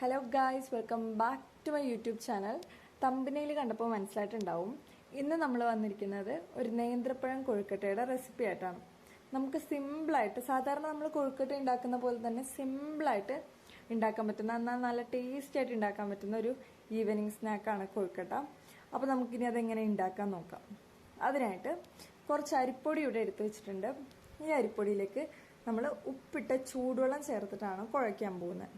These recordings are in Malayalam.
Hello guys welcome back to my YouTube channel തമ്പനയിൽ കണ്ടപ്പോൾ മനസ്സിലായിട്ടുണ്ടാവും. ഇന്ന് നമ്മൾ വന്നിരിക്കുന്നത് ഒരു നേന്ത്രപ്പഴം കൊഴുക്കട്ടയുടെ റെസിപ്പി ആയിട്ടാണ്. നമുക്ക് സിമ്പിളായിട്ട് സാധാരണ നമ്മൾ കൊഴുക്കട്ട ഉണ്ടാക്കുന്ന പോലെ തന്നെ സിമ്പിളായിട്ട് ഉണ്ടാക്കാൻ പറ്റുന്ന എന്നാൽ നല്ല ടേസ്റ്റി ആയിട്ട് ഉണ്ടാക്കാൻ പറ്റുന്ന ഒരു ഈവനിങ് സ്നാക്കാണ് കൊഴുക്കട്ട. അപ്പോൾ നമുക്കിനി അതെങ്ങനെ ഉണ്ടാക്കാൻ നോക്കാം. അതിനായിട്ട് കുറച്ച് അരിപ്പൊടി ഇവിടെ എടുത്തു വെച്ചിട്ടുണ്ട്. ഈ അരിപ്പൊടിയിലേക്ക് നമ്മൾ ഉപ്പിട്ട ചൂടുവെള്ളം ചേർത്തിട്ടാണ് കുഴയ്ക്കാൻ പോകുന്നത്.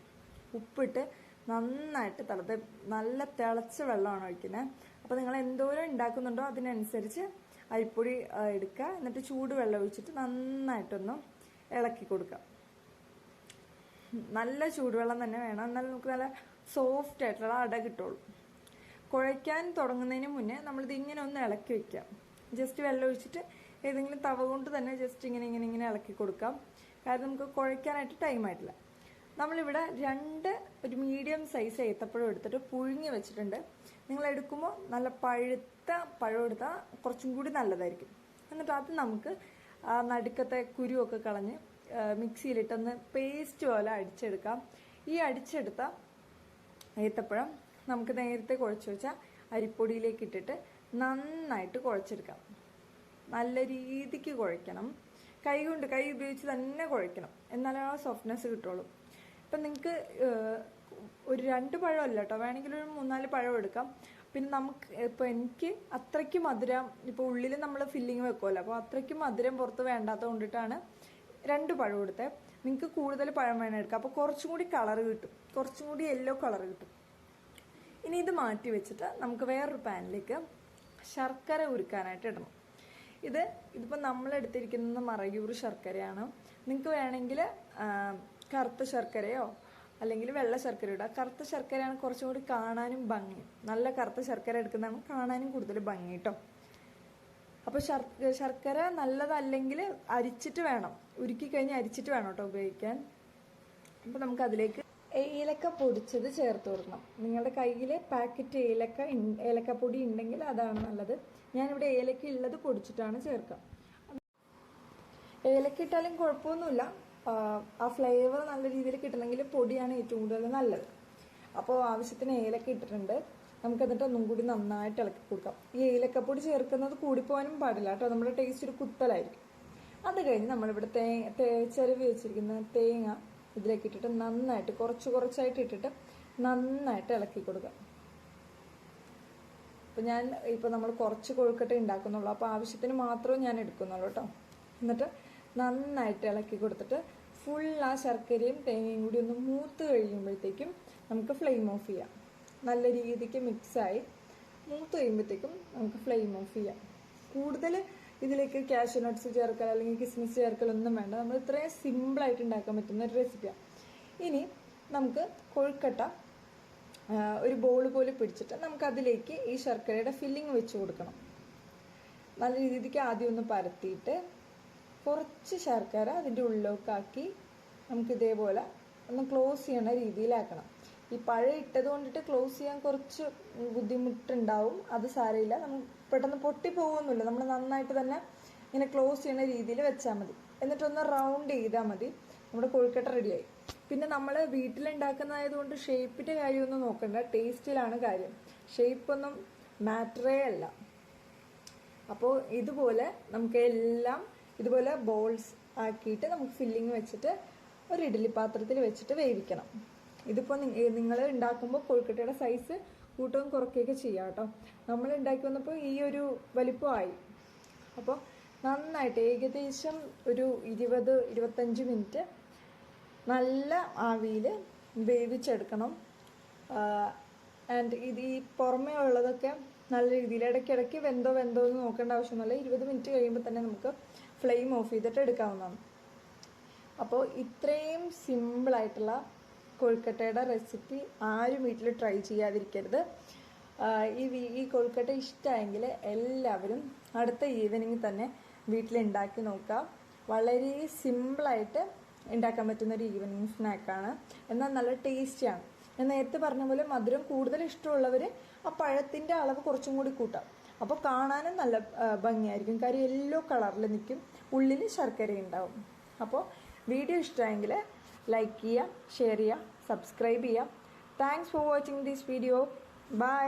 ഉപ്പിട്ട് നന്നായിട്ട് തിളത്ത് നല്ല തിളച്ച വെള്ളമാണ് ഒഴിക്കുന്നത് അപ്പോൾ നിങ്ങൾ എന്തോരം ഉണ്ടാക്കുന്നുണ്ടോ അതിനനുസരിച്ച് അരിപ്പൊടി എടുക്കുക. എന്നിട്ട് ചൂട് വെള്ളം ഒഴിച്ചിട്ട് നന്നായിട്ടൊന്ന് ഇളക്കി കൊടുക്കുക. നല്ല ചൂടുവെള്ളം തന്നെ വേണം. എന്നാൽ നമുക്ക് നല്ല സോഫ്റ്റ് ആയിട്ടുള്ള അട കിട്ടുള്ളൂ. കുഴയ്ക്കാൻ തുടങ്ങുന്നതിന് മുന്നേ നമ്മളിത് ഇങ്ങനെ ഒന്ന് ഇളക്കി വെക്കാം ജസ്റ്റ് വെള്ളം ഒഴിച്ചിട്ട് ഏതെങ്കിലും തവ കൊണ്ട് തന്നെ ജസ്റ്റ് ഇങ്ങനെ ഇങ്ങനെ ഇങ്ങനെ ഇളക്കി കൊടുക്കാം. കാരണം നമുക്ക് കുഴയ്ക്കാനായിട്ട് ടൈം ആയിട്ടില്ല. നമ്മളിവിടെ രണ്ട് ഒരു മീഡിയം സൈസ് ഏത്തപ്പഴം എടുത്തിട്ട് പുഴുങ്ങി വെച്ചിട്ടുണ്ട്. നിങ്ങൾ എടുക്കുമ്പോൾ നല്ല പഴുത്ത പഴം എടുത്താൽ കുറച്ചും കൂടി നല്ലതായിരിക്കും. എന്നിട്ട് അത് നമുക്ക് നടുക്കത്തെ കുരുവൊക്കെ കളഞ്ഞ് മിക്സിയിലിട്ടൊന്ന് പേസ്റ്റ് പോലെ അടിച്ചെടുക്കാം. ഈ അടിച്ചെടുത്ത ഏത്തപ്പഴം നമുക്ക് നേരത്തെ കുഴച്ച് വെച്ച അരിപ്പൊടിയിലേക്ക് ഇട്ടിട്ട് നന്നായിട്ട് കുഴച്ചെടുക്കാം. നല്ല രീതിക്ക് കുഴയ്ക്കണം. കൈ കൊണ്ട് കൈ ഉപയോഗിച്ച് തന്നെ കുഴയ്ക്കണം. എന്നാലേ ആ സോഫ്റ്റ്നെസ് കിട്ടുള്ളൂ. ഇപ്പം നിങ്ങൾക്ക് ഒരു രണ്ട് പഴം അല്ല കേട്ടോ വേണമെങ്കിൽ ഒരു മൂന്നാൽ പഴം എടുക്കാം. പിന്നെ നമുക്ക് ഇപ്പോൾ എനിക്ക് അത്രയ്ക്ക് മധുരം ഇപ്പോൾ ഉള്ളിൽ നമ്മൾ ഫില്ലിങ് വെക്കുമല്ലോ അപ്പോൾ അത്രയ്ക്ക് മധുരം പുറത്ത് വേണ്ടാത്ത കൊണ്ടിട്ടാണ് രണ്ട് പഴം എടുത്തത് നിങ്ങൾക്ക് കൂടുതൽ പഴം വേണം എടുക്കാം. അപ്പോൾ കുറച്ചും കൂടി കളർ കിട്ടും. കുറച്ചും കൂടി യെല്ലോ കളർ കിട്ടും. ഇനി ഇത് മാറ്റി വെച്ചിട്ട് നമുക്ക് വേറൊരു പാനിലേക്ക് ശർക്കര ഉരുക്കാനായിട്ട് ഇടണം. ഇത് ഇതിപ്പോൾ നമ്മൾ എടുത്തിരിക്കുന്നത് മറയൂർ ശർക്കരയാണ്. നിങ്ങൾക്ക് വേണമെങ്കിൽ കറുത്ത ശർക്കരയോ അല്ലെങ്കിൽ വെള്ള ശർക്കര ഇടുക. കറുത്ത ശർക്കരയാണ് കുറച്ചും കൂടി കാണാനും ഭംഗി. നല്ല കറുത്ത ശർക്കര എടുക്കുന്നതാണ് കാണാനും കൂടുതൽ ഭംഗി കേട്ടോ അപ്പോൾ ശർക്കര നല്ലതല്ലെങ്കിൽ അരിച്ചിട്ട് വേണം. ഉരുക്കി കഴിഞ്ഞ് അരിച്ചിട്ട് വേണം കേട്ടോ ഉപയോഗിക്കാൻ. അപ്പോൾ നമുക്ക് അതിലേക്ക് ഏലക്ക പൊടിച്ചത് ചേർത്ത് കൊടുക്കണം. നിങ്ങളുടെ കയ്യിൽ പാക്കറ്റ് ഏലക്ക ഏലക്കപ്പൊടി ഉണ്ടെങ്കിൽ അതാണ് നല്ലത്. ഞാനിവിടെ ഏലക്ക ഉള്ളത് പൊടിച്ചിട്ടാണ് ചേർക്കുക. ഏലക്ക ഇട്ടാലും കുഴപ്പമൊന്നുമില്ല. ആ, ഫ്ലേവർ നല്ല രീതിയിൽ കിട്ടണമെങ്കിൽ പൊടിയാണ് ഏറ്റവും കൂടുതൽ നല്ലത്. അപ്പോൾ ആവശ്യത്തിന് ഏലക്ക ഇട്ടിട്ടുണ്ട്. നമുക്ക് എന്നിട്ട് ഒന്നും കൂടി നന്നായിട്ട് ഇളക്കി കൊടുക്കാം. ഈ ഏലക്കപ്പൊടി ചേർക്കുന്നത് കൂടിപ്പോകാനും പാടില്ല കേട്ടോ. നമ്മുടെ ടേസ്റ്റ് ഒരു കുത്തലായിരിക്കും. അത് കഴിഞ്ഞ് നമ്മളിവിടെ തേ തേ- ചിരവി വെച്ചിരിക്കുന്ന തേങ്ങ ഇതിലേക്ക് ഇട്ടിട്ട് നന്നായിട്ട് കുറച്ച് കുറച്ചായിട്ട് ഇട്ടിട്ട് നന്നായിട്ട് ഇളക്കി കൊടുക്കാം. അപ്പം ഞാൻ ഇപ്പം നമ്മൾ കുറച്ച് കൊഴുക്കട്ട ഉണ്ടാക്കുന്നുള്ളൂ. അപ്പോൾ ആവശ്യത്തിന് മാത്രമേ ഞാൻ എടുക്കുന്നുള്ളൂ കേട്ടോ. എന്നിട്ട് നന്നായിട്ട് ഇളക്കി കൊടുത്തിട്ട് ഫുൾ ആ ശർക്കരയും തേങ്ങയും കൂടി ഒന്ന് മൂത്ത് കഴിയുമ്പോഴത്തേക്കും നമുക്ക് ഫ്ലെയിം ഓഫ് ചെയ്യാം. നല്ല രീതിക്ക് മിക്സായി മൂത്ത് കഴിയുമ്പോഴത്തേക്കും നമുക്ക് ഫ്ലെയിം ഓഫ് ചെയ്യാം. കൂടുതൽ ഇതിലേക്ക് ക്യാഷ് നട്ട്സ് ചേർക്കൽ അല്ലെങ്കിൽ കിസ്മിസ് ചേർക്കൽ ഒന്നും വേണ്ട. നമ്മൾ ഇത്രയും സിമ്പിളായിട്ട് ഉണ്ടാക്കാൻ പറ്റുന്ന ഒരു റെസിപ്പിയാണ് ഇനി നമുക്ക് കൊഴുക്കട്ട ഒരു ബോൾ പോലെ പിടിച്ചിട്ട് നമുക്ക് അതിലേക്ക് ഈ ശർക്കരയുടെ ഫില്ലിങ് വെച്ച് കൊടുക്കണം. നല്ല രീതിക്ക് ആദ്യം ഒന്ന് പരത്തിയിട്ട് കുറച്ച് ശർക്കര അതിന്റെ ഉള്ളിലേക്കാക്കി നമുക്ക് ഇതേപോലെ ഒന്ന് ക്ലോസ് ചെയ്യണ രീതിയിലാക്കണം. ഈ പഴം ഇട്ടത് കൊണ്ടിട്ട് ക്ലോസ് ചെയ്യാൻ കുറച്ച് ബുദ്ധിമുട്ടുണ്ടാവും. അത് സാരമില്ല. നമുക്ക് പെട്ടെന്ന് പൊട്ടിപ്പോകുന്നില്ല നമ്മൾ നന്നായിട്ട് തന്നെ ഇങ്ങനെ ക്ലോസ് ചെയ്യണ രീതിയിൽ വെച്ചാൽ മതി. എന്നിട്ടൊന്ന് റൗണ്ട് ചെയ്താൽ മതി. നമ്മുടെ കൊഴുക്കട്ട റെഡിയായി. പിന്നെ നമ്മൾ വീട്ടിലുണ്ടാക്കുന്നതായതുകൊണ്ട് ഷേപ്പിന്റെ കാര്യമൊന്നും നോക്കണ്ട. ടേസ്റ്റിലാണ് കാര്യം. ഷേപ്പൊന്നും മാറ്ററേ അല്ല. അപ്പോൾ ഇതുപോലെ നമുക്ക് എല്ലാം ഇതുപോലെ ബോൾസ് ആക്കിയിട്ട് നമുക്ക് ഫില്ലിങ് വെച്ചിട്ട് ഒരു ഇഡ്ഡലി പാത്രത്തിൽ വെച്ചിട്ട് വേവിക്കണം. ഇതിപ്പോൾ നിങ്ങൾ ഉണ്ടാക്കുമ്പോൾ കൊഴുക്കട്ടയുടെ സൈസ് കൂട്ടവും കുറയ്ക്കുകയൊക്കെ ചെയ്യാം കേട്ടോ. നമ്മൾ ഉണ്ടാക്കി വന്നപ്പോൾ ഈ ഒരു വലിപ്പമായി അപ്പോൾ നന്നായിട്ട് ഏകദേശം ഒരു ഇരുപത് ഇരുപത്തഞ്ച് മിനിറ്റ് നല്ല ആവിയിൽ വേവിച്ചെടുക്കണം. ആൻഡ് ഇത് ഈ പുറമേ ഉള്ളതൊക്കെ നല്ല രീതിയിൽ ഇടയ്ക്കിടയ്ക്ക് വെന്തോ വെന്തോ എന്ന് നോക്കേണ്ട ആവശ്യമൊന്നുമില്ല. ഇരുപത് മിനിറ്റ് കഴിയുമ്പോൾ തന്നെ നമുക്ക് ഫ്ലെയിം ഓഫ് ചെയ്തിട്ട് എടുക്കാവുന്നതാണ്. അപ്പോൾ ഇത്രയും സിമ്പിളായിട്ടുള്ള കൊഴുക്കട്ടയുടെ റെസിപ്പി ആരും വീട്ടിൽ ട്രൈ ചെയ്യാതിരിക്കരുത്. ഈ ഈ കൊഴുക്കട്ട ഇഷ്ടമായെങ്കിൽ എല്ലാവരും അടുത്ത ഈവനിങ് തന്നെ വീട്ടിൽ ഉണ്ടാക്കി നോക്കുക. വളരെ സിമ്പിളായിട്ട് ഉണ്ടാക്കാൻ പറ്റുന്ന ഒരു ഈവനിങ് സ്നാക്കാണ് എന്നാൽ നല്ല ടേസ്റ്റിയാണ് ഞാൻ നേരത്തെ പറഞ്ഞ പോലെ മധുരം കൂടുതൽ ഇഷ്ടമുള്ളവർ ആ പഴത്തിന്റെ അളവ് കുറച്ചും കൂടി കൂട്ടാം. അപ്പോൾ കാണാനും നല്ല ഭംഗിയായിരിക്കും. കാര്യം യെല്ലോ കളറിൽ നിൽക്കും ഉള്ളിൽ ശർക്കര ഉണ്ടാവും അപ്പോൾ വീഡിയോ ഇഷ്ടമായെങ്കിൽ ലൈക്ക് ചെയ്യുക ഷെയർ ചെയ്യുക സബ്സ്ക്രൈബ് ചെയ്യുക thanks for watching this video bye